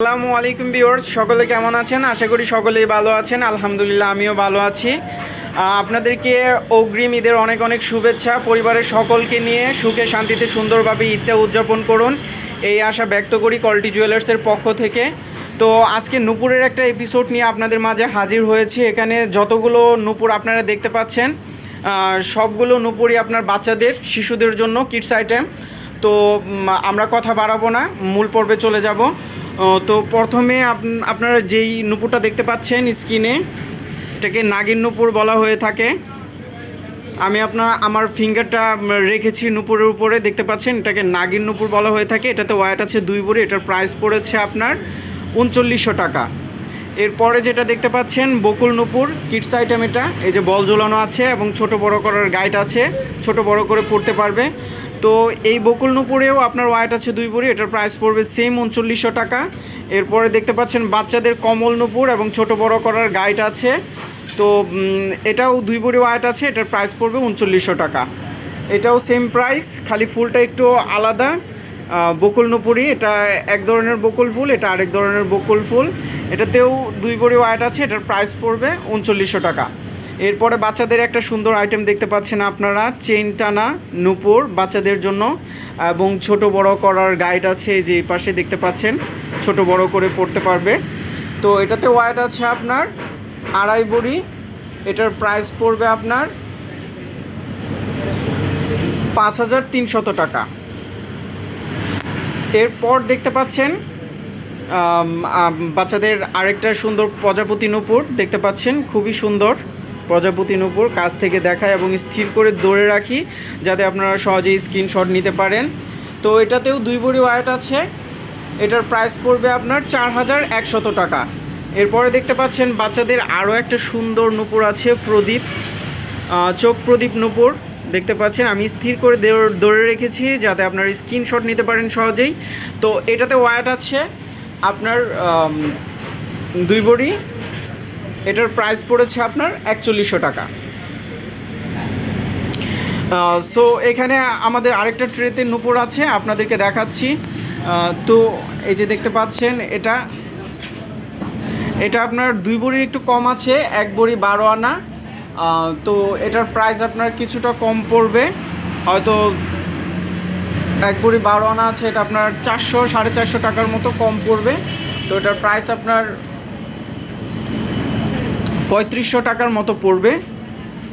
আসসালামু আলাইকুম ভিউয়ার্স, সকলে কেমন আছেন? আশা করি সকলেই ভালো আছেন। আলহামদুলিল্লাহ, আমিও ভালো আছি। আপনাদেরকে অগ্রিম ঈদের অনেক অনেক শুভেচ্ছা। পরিবারের সকলকে নিয়ে সুখে শান্তিতে সুন্দরভাবে ঈদটা উদযাপন করুন। এই আশা ব্যক্ত করি কল্টি জুয়েলার্সের পক্ষ থেকে। তো আজকে নূপুরের একটা এপিসোড নিয়ে আপনাদের মাঝে হাজির হয়েছি। এখানে যতগুলো নূপুর আপনারা দেখতে পাচ্ছেন সবগুলো নূপুরই আপনার বাচ্চাদের, শিশুদের জন্য কিডস আইটেম। তো আমরা কথা বাড়াবো না, মূল পর্বে চলে যাব। তো প্রথমে আপ- আপনারা যেই নুপুরটা দেখতে পাচ্ছেন স্ক্রিনে এটাকে নাগিন নুপুর বলা হয়ে থাকে। আমি আপনার, আমার ফিঙ্গারটা রেখেছি নুপুরের উপরে, দেখতে পাচ্ছেন? এটাকে নাগিন নুপুর বলা হয়ে থাকে। এটাতে ওয়াট আছে দুই বড়ি, এটার প্রাইস পড়েছে আপনার উনচল্লিশশো টাকা। এরপরে যেটা দেখতে পাচ্ছেন, বকুল নুপুর কিডস আইটেম এটা, এই যে বল ঝোলানো আছে এবং ছোট বড় করার গাইড আছে। ছোট বড় করে পড়তে পারবে। তো এই বকুল নুপুরেও আপনার ওয়াইট আছে দুই বড়ি এটার প্রাইস পড়বে সেম উনচল্লিশশো টাকা। এরপরে দেখতে পাচ্ছেন বাচ্চাদের কমল নুপুর এবং ছোট বড় করার গাইড আছে। তো এটাও দুই বড়ি ওয়াইট আছে, এটার প্রাইস পড়বে উনচল্লিশশো টাকা। এটাও সেম প্রাইস খালি ফুলটা একটু আলাদা। বকুল নুপুরি এটা এক ধরনের বকুল ফুল, এটা আরেক ধরনের বকুল ফুল। এটাতেও দুই বড়ি ওয়াইট আছে, এটার প্রাইস পড়বে উনচল্লিশশো টাকা। এরপরে বাচ্চাদের একটা সুন্দর আইটেম দেখতে পাচ্ছেন আপনারা চেন টানা নুপুর বাচ্চাদের জন্য, এবং ছোট বড় করার গাইড আছে যে পাশে দেখতে পাচ্ছেন, ছোট বড় করে পড়তে পারবে। তো এটাতে ওয়াইট আছে আপনার, আড়াই বড়ি, এটার প্রাইস পড়বে আপনার পাঁচ হাজার তিনশত টাকা। এরপর দেখতে পাচ্ছেন বাচ্চাদের আরেকটা সুন্দর প্রজাপতি নূপুর দেখতে পাচ্ছেন, খুবই সুন্দর। প্রজাপতি নূপুর কাছ থেকে দেখায় এবং স্থির করে ধরে রাখি যাতে আপনারা সহজেই স্ক্রিনশট নিতে পারেন। তো এটাতেও দুই বড়ি ওয়াইট আছে। এটার প্রাইস পড়বে আপনার চার হাজার একশত টাকা। এরপরে দেখতে পাচ্ছেন বাচ্চাদের আরও একটা সুন্দর নূপুর আছে, প্রদীপ চোখ প্রদীপ নূপুর। দেখতে পাচ্ছেন আমি স্থির করে ধরে রেখেছি যাতে আপনার স্ক্রিনশট নিতে পারেন সহজেই। তো এটাতে ওয়াট আছে, আপনার দুই বড়ি এটার প্রাইস পড়েছে আপনার একচল্লিশশো টাকা। সো এখানে আমাদের আরেকটা ট্রেতে নূপুর আছে, আপনাদেরকে দেখাচ্ছি। তো এই যে দেখতে পাচ্ছেন, এটা এটা আপনার দুই বড়ির একটু কম আছে, এক বড়ি বারো আনা। তো এটার প্রাইস আপনার কিছুটা কম পড়বে। হয়তো এক বড়ি বারো আনা আছে, এটা আপনার চারশো, সাড়ে চারশো টাকার মতো কম পড়বে। তো এটার প্রাইস আপনার পঁয়ত্রিশশো টাকার মতো পড়বে।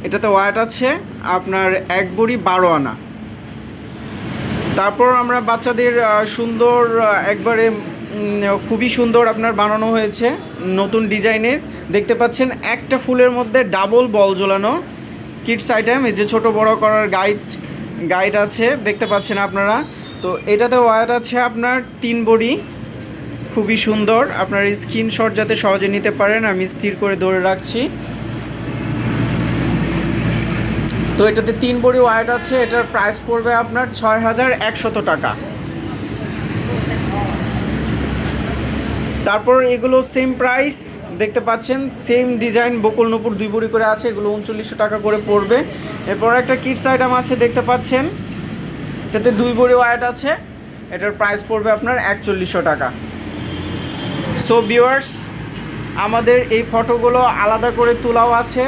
এটাতে ওয়াট আছে আপনার এক বড়ি বারো আনা। তারপর আমরা বাচ্চাদের সুন্দর একবারে খুবই সুন্দর আপনার বানানো হয়েছে নতুন ডিজাইনের। দেখতে পাচ্ছেন একটা ফুলের মধ্যে ডাবল বল ঝোলানো কিডস আইটেম। এই যে ছোট বড় করার গাইড গাইড আছে, দেখতে পাচ্ছেন আপনারা। তো এটাতে ওয়ার আছে আপনার তিন বড়ি। খুবই সুন্দর। আপনার স্ক্রিনশট যাতে সহজে নিতে পারেন, আমি স্থির করে ধরে রাখছি। তো এটাতে তিন বড়ি ওয়াইট আছে, এটার প্রাইস পড়বে আপনার ছয় হাজার একশত টাকা। তারপর এগুলো সেম প্রাইস দেখতে পাচ্ছেন সেম ডিজাইন বকুল নুপুর দুই বড়ি করে আছে, এগুলো উনচল্লিশশো টাকা করে পড়বে। এরপর একটা কিডস আইটেম আছে, দেখতে পাচ্ছেন, এটাতে দুই বড়ি ওয়াইট আছে, এটার প্রাইস পড়বে আপনার একচল্লিশশো টাকা। সো ভিউয়ার্স আমাদের এই ফটোগুলো আলাদা করে তোলাও আছে।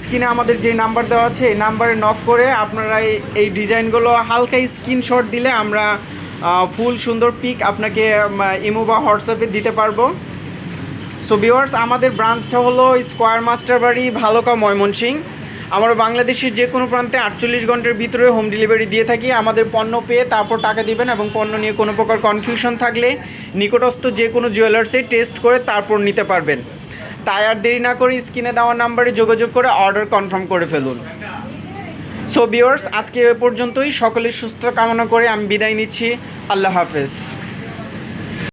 স্ক্রিনে আমাদের যে নাম্বার দেওয়া আছে, এই নাম্বারে নক করে আপনারা এই- ডিজাইনগুলো হালকা স্ক্রিনশট দিলে আমরা ফুল সুন্দর পিক আপনাকে ইমো বা হোয়াটসঅ্যাপে দিতে পারব। সো ভিউয়ার্স আমাদের ব্রাঞ্চটা হলো স্কোয়ার মাস্টার বাড়ি, ভালোকা ময়মনসিং আমরা বাংলাদেশের যে কোনো প্রান্তে আটচল্লিশ ঘণ্টার ভিতরে হোম ডেলিভারি দিয়ে থাকি, আমাদের পণ্য পেয়ে তারপর টাকা দিবেন এবং পণ্য নিয়ে কোনো প্রকার কনফিউশন থাকলে নিকটস্থ যে কোনো জুয়েলার্সে টেস্ট করে তারপর নিতে পারবেন। তাই আর দেরি না করে স্ক্রিনে দেওয়া নাম্বারে যোগাযোগ করে অর্ডার কনফার্ম করে ফেলুন। সো ভিউয়ার্স আজকে এ পর্যন্তই। সকলের সুস্থ কামনা করে আমি বিদায় নিচ্ছি। আল্লাহ হাফেজ।